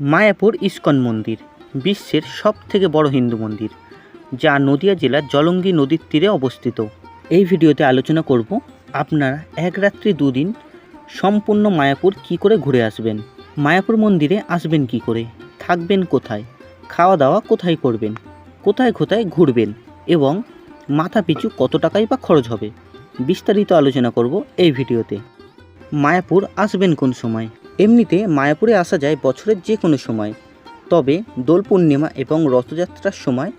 Mayapur ISKCON মন্দির, বিশ্বের সব থেকে বড় হিন্দু মন্দির, যা নদিয়া জেলার জলঙ্গি নদীর তীরে অবস্থিত। এই ভিডিওতে আলোচনা করব আপনারা এক রাত্রি দুদিন সম্পূর্ণ মায়াপুর কি করে ঘুরে আসবেন, মায়াপুর মন্দিরে আসবেন কি করে, থাকবেন কোথায় খাওয়া দাওয়া কোথায় করবেন, কোথায় কোথায় ঘুরবেন এবং মাথা পিছু কত টাকাই বা খরচ হবে, বিস্তারিত আলোচনা করব এই ভিডিওতে। মায়াপুর আসবেন কোন সময়? এমনিতে মায়াপুরে আসা যায় বছরের যে কোনো সময়। তবে দোল পূর্ণিমা এবং রথযাত্রার সময়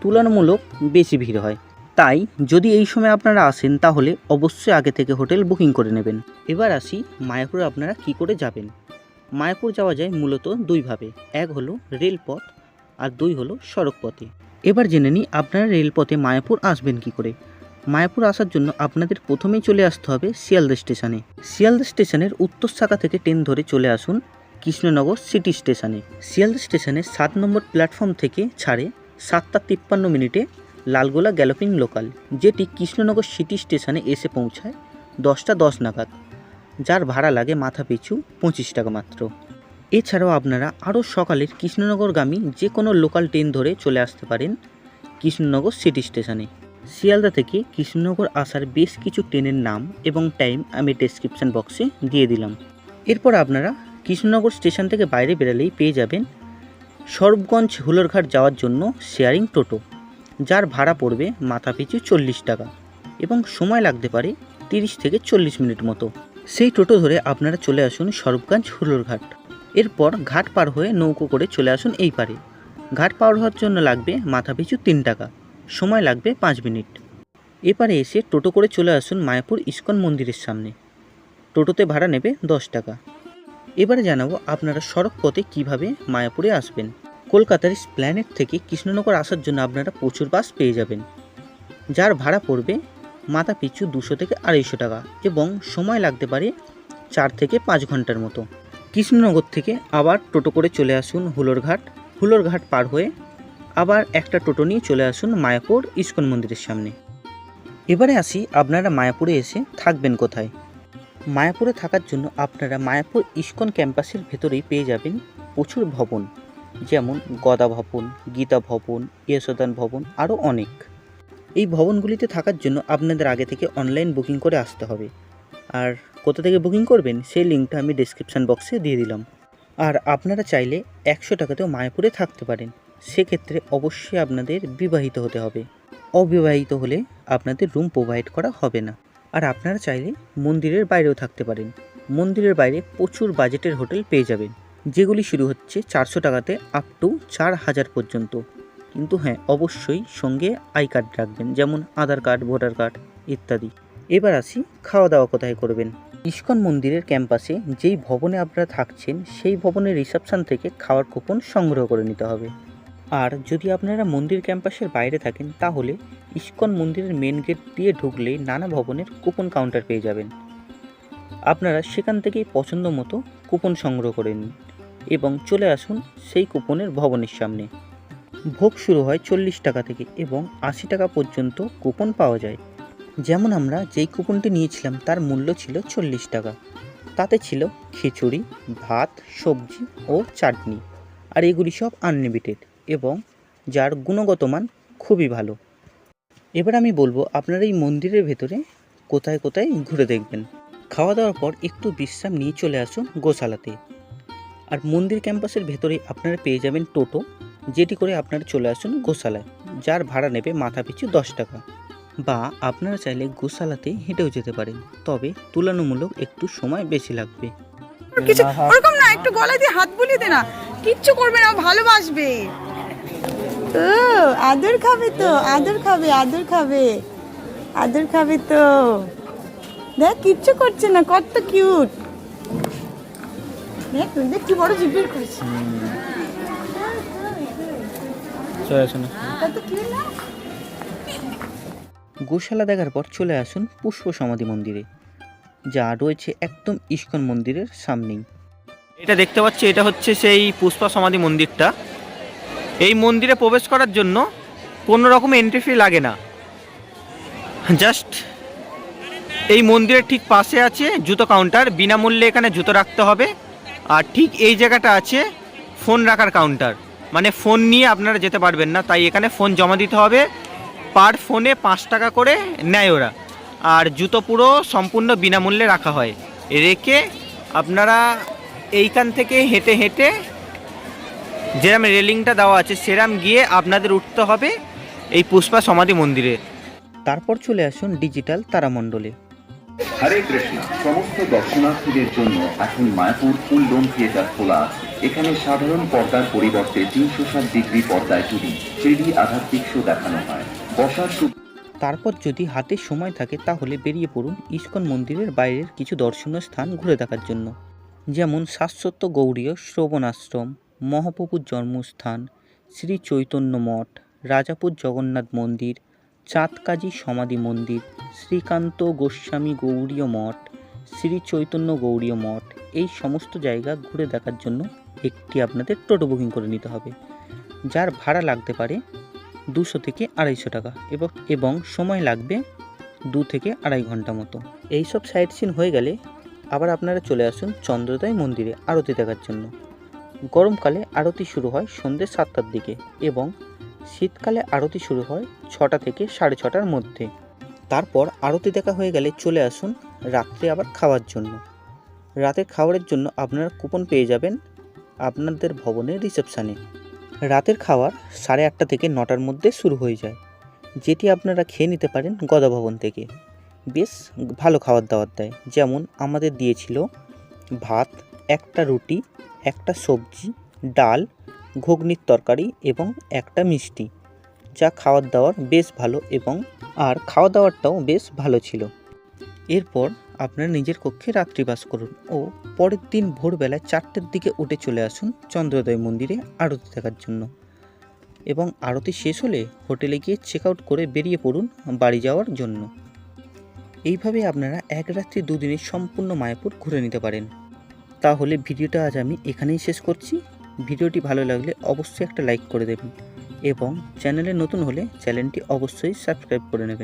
তুলনামূলক বেশি ভিড় হয়। তাই যদি এই সময় আপনারা আসেন, তাহলে অবশ্যই আগে থেকে হোটেল বুকিং করে নেবেন। এবার আসি মায়াপুরে আপনারা কি করে যাবেন। মায়াপুর যাওয়া যায় মূলত দুইভাবে এক হলো রেলপথ আর দুই হলো সড়ক পথে এবার জেনে নিই আপনারা রেলপথে মায়াপুর আসবেন কি করে। মায়াপুর আসার জন্য আপনাদের প্রথমেই চলে আসতে হবে শিয়ালদা স্টেশনে। শিয়ালদা স্টেশনের উত্তর শাখা থেকে ট্রেন ধরে চলে আসুন কৃষ্ণনগর সিটি স্টেশনে। শিয়ালদা স্টেশনে সাত নম্বর প্ল্যাটফর্ম থেকে ছাড়ে সাতটা তিপ্পান্ন মিনিটে লালগোলা গ্যালোপিং লোকাল, যেটি কৃষ্ণনগর সিটি স্টেশনে এসে পৌঁছায় দশটা দশ নাগাদ, যার ভাড়া লাগে মাথা পিছু পঁচিশ টাকা মাত্র। এছাড়াও আপনারা আরও সকালের কৃষ্ণনগরগামী যে কোনো লোকাল ট্রেন ধরে চলে আসতে পারেন কৃষ্ণনগর সিটি স্টেশনে। শিয়ালদা থেকে কৃষ্ণনগর আসার বেশ কিছু ট্রেনের নাম এবং টাইম আমি ডেসক্রিপশন বক্সে দিয়ে দিলাম। এরপর আপনারা কৃষ্ণনগর স্টেশন থেকে বাইরে বেরালেই পেয়ে যাবেন সরবগঞ্জ হুলরঘাট যাওয়ার জন্য শেয়ারিং টোটো, যার ভাড়া পড়বে মাথাপিছু চল্লিশ টাকা এবং সময় লাগতে পারে তিরিশ থেকে চল্লিশ মিনিট মতো। সেই টোটো ধরে আপনারা চলে আসুন সরবগঞ্জ হুলরঘাট। এরপর ঘাট পার হয়ে নৌকো করে চলে আসুন এই পারে। ঘাট পার হওয়ার জন্য লাগবে মাথাপিছু তিন টাকা। সময় লাগবে পাঁচ মিনিট। এপারে এসে টোটো করে চলে আসুন মায়াপুর ইস্কন মন্দিরের সামনে। টোটোতে ভাড়া নেবে দশ টাকা। এবারে জানাব আপনারা সড়ক পথে কীভাবে মায়াপুরে আসবেন। কলকাতার স্প্ল্যানেট থেকে কৃষ্ণনগর আসার জন্য আপনারা প্রচুর বাস পেয়ে যাবেন। যার ভাড়া পড়বে মাথা পিছু দুশো থেকে আড়াইশো টাকা এবং সময় লাগতে পারে চার থেকে পাঁচ ঘণ্টার মতো। কৃষ্ণনগর থেকে আবার টোটো করে চলে আসুন হুলোরঘাট। হুলোরঘাট পার হয়ে আবার একটা টোটো নিয়ে চলে আসুন মায়াপুর ইস্কন মন্দিরের সামনে। এবারে আসি, আপনারা মায়াপুরে এসে থাকবেন কোথায়? মায়াপুরে থাকার জন্য আপনারা মায়াপুর ইস্কন ক্যাম্পাসের ভেতরেই পেয়ে যাবেন প্রচুর ভবন, যেমন গদা ভবন, গীতা ভবন ইয়সদান ভবন, আরও অনেক। এই ভবনগুলিতে থাকার জন্য আপনাদের আগে থেকে অনলাইন বুকিং করে আসতে হবে। আর কোথা থেকে বুকিং করবেন সেই লিঙ্কটা আমি ডিসক্রিপশান বক্সে দিয়ে দিলাম। আর আপনারা চাইলে একশো টাকাতেও মায়াপুরে থাকতে পারেন। সেক্ষেত্রে অবশ্যই আপনাদের বিবাহিত হতে হবে। অবিবাহিত হলে আপনাদের রুম প্রোভাইড করা হবে না। আর আপনারা চাইলে মন্দিরের বাইরেও থাকতে পারেন। মন্দিরের বাইরে প্রচুর বাজেটের হোটেল পেয়ে যাবেন। যেগুলি শুরু হচ্ছে চারশো টাকাতে আপ টু চার হাজার পর্যন্ত। কিন্তু হ্যাঁ অবশ্যই সঙ্গে আই কার্ড রাখবেন, যেমন আধার কার্ড, ভোটার কার্ড ইত্যাদি। এবার আসি খাওয়া দাওয়া কোথায় করবেন। ইস্কন মন্দিরের ক্যাম্পাসে যেই ভবনে আপনারা থাকছেন, সেই ভবনের রিসেপশন থেকে খাওয়ার কুপন সংগ্রহ করে নিতে হবে। আর যদি আপনারা মন্দির ক্যাম্পাসের বাইরে থাকেন, তাহলে ইস্কন মন্দিরের মেন গেট দিয়ে ঢুকলেই নানা ভবনের কুপন কাউন্টার পেয়ে যাবেন। আপনারা সেখান থেকেই পছন্দ মতো কুপন সংগ্রহ করে নিন এবং চলে আসুন সেই কুপনের ভবনের সামনে। ভোগ শুরু হয় চল্লিশ টাকা থেকে এবং আশি টাকা পর্যন্ত কুপন পাওয়া যায়। যেমন আমরা যেই কুপনটি নিয়েছিলাম, তার মূল্য ছিল চল্লিশ টাকা। তাতে ছিল খিচুড়ি, ভাত, সবজি ও চাটনি। আর এগুলি সব আনলিমিটেড এবং যার গুণগত মান খুবই ভালো। এবার আমি বলব আপনারা এই মন্দিরের ভেতরে কোথায় কোথায় ঘুরে দেখবেন। খাওয়া দাওয়ার পর একটু বিশ্রাম নিয়ে চলে আসুন গোশালাতে। আর মন্দির ক্যাম্পাসের ভেতরে আপনারা পেয়ে যাবেন টোটো, যেটি করে আপনারা চলে আসুন গোশালায়, যার ভাড়া নেবে মাথা পিছু দশ টাকা। বা আপনারা চাইলে গোশালাতে হেঁটেও যেতে পারেন, তবে তুলনামূলক একটু সময় বেশি লাগবে। কিছু ওরকম না, একটু গলায় দিয়ে হাত বুলিয়ে দে না। কিচ্ছু করবে না ভালোবাসবে। ও আদর খাবে তো আদর খাবে আদর খাবে আদর খাবে তো। দেখ কিচ্ছু করছে না কত কিউট। দেখ দেখ কি বড় করেছে। গোশালা দেখার পর চলে আসুন পুষ্প সমাধি মন্দিরে যা রয়েছে একদম ইস্কন মন্দিরের সামনেই। এটা দেখতে পাচ্ছি এটা হচ্ছে সেই পুষ্পা সমাধি মন্দিরটা। এই মন্দিরে প্রবেশ করার জন্য কোনো রকম এন্ট্রি ফি লাগে না। জাস্ট এই মন্দিরের ঠিক পাশে আছে জুতো কাউন্টার বিনামূল্যে এখানে জুতো রাখতে হবে। আর ঠিক এই জায়গাটা আছে ফোন রাখার কাউন্টার মানে ফোন নিয়ে আপনারা যেতে পারবেন না, তাই এখানে ফোন জমা দিতে হবে। পার ফোনে পাঁচ টাকা করে নেয় ওরা। আর জুতো পুরো সম্পূর্ণ বিনামূল্যে রাখা হয়। রেখে আপনারা এইখান থেকে হেঁটে হেঁটে যেরাম রেলিংটা দেওয়া আছে সেরাম গিয়ে আপনাদের উঠতে হবে এই পুষ্পা সমাধি মন্দিরে। তারপর চলে আসুন ডিজিটাল তারামণ্ডলে। হরে কৃষ্ণ সমস্ত দর্শনার্থীদের জন্য এখন মায়াপুর ফুল ডোম থিয়েটার খোলা আছে। এখানে সাধারণ পর্দার পরিবর্তে তিনশো ষাট ডিগ্রি পর্দায় টুডি থ্রিডি আধ্যাত্মিক শো দেখানো হয়। বসার তারপর যদি হাতে সময় থাকে তাহলে বেরিয়ে পড়ুন ইস্কন মন্দিরের বাইরের কিছু দর্শনীয় স্থান ঘুরে দেখার জন্য। যেমন শাশ্বত গৌড়ীয় শ্রবণ আশ্রম মহাপ্রভুর জন্মস্থান শ্রী চৈতন্য মঠ, রাজাপুর জগন্নাথ মন্দির, চাঁদকাজী সমাধি মন্দির, শ্রীকান্ত গোস্বামী গৌড়ীয় মঠ, শ্রী চৈতন্য গৌড়ীয় মঠ। এই সমস্ত জায়গা ঘুরে দেখার জন্য একটি আপনাদের টোটো বুকিং করে নিতে হবে, যার ভাড়া লাগতে পারে দুশো থেকে আড়াইশো টাকা এবং এবং সময় লাগবে দু থেকে আড়াই ঘণ্টা মতো। এইসব সাইট সিন হয়ে গেলে আবার আপনারা চলে আসুন চন্দ্রদায় মন্দিরে আরতি দেখার জন্য। গরমকালে আরতি শুরু হয় সন্ধ্যে সাতটার দিকে এবং শীতকালে আরতি শুরু হয় ছটা থেকে সাড়ে ছটার মধ্যে। তারপর আরতি দেখা হয়ে গেলে চলে আসুন রাত্রে আবার খাওয়ার জন্য। রাতের খাবারের জন্য আপনারা কুপন পেয়ে যাবেন আপনাদের ভবনের রিসেপশানে। রাতের খাবার সাড়ে আটটা থেকে নটার মধ্যে শুরু হয়ে যায়, যেটি আপনারা খেয়ে নিতে পারেন গদা ভবন থেকে। বেশ ভালো খাবার দাবার দেয়, যেমন আমাদের দিয়েছিল ভাত একটা রুটি, একটা সবজি, ডাল, ঘুগনির তরকারি এবং একটা মিষ্টি, যা খাওয়ার দাওয়ার বেশ ভালো এবং আর খাওয়া দাওয়ারটাও বেশ ভালো ছিল। এরপর আপনারা নিজের কক্ষে রাত্রিবাস করুন ও পরের দিন ভোরবেলায় চারটের দিকে উঠে চলে আসুন চন্দ্রোদয় মন্দিরে আরতি দেখার জন্য। এবং আরতি শেষ হলে হোটেলে গিয়ে চেক আউট করে বেরিয়ে পড়ুন বাড়ি যাওয়ার জন্য। এইভাবে আপনারা এক রাত্রি দুদিনের সম্পূর্ণ মায়াপুর ঘুরে নিতে পারেন। তাহলে ভিডিওটা আজ আমি এখানেই শেষ করছি। ভিডিওটি ভালো লাগলে অবশ্যই একটা লাইক করে দেবেন এবং চ্যানেলে নতুন হলে চ্যানেলটি অবশ্যই সাবস্ক্রাইব করে নেবেন।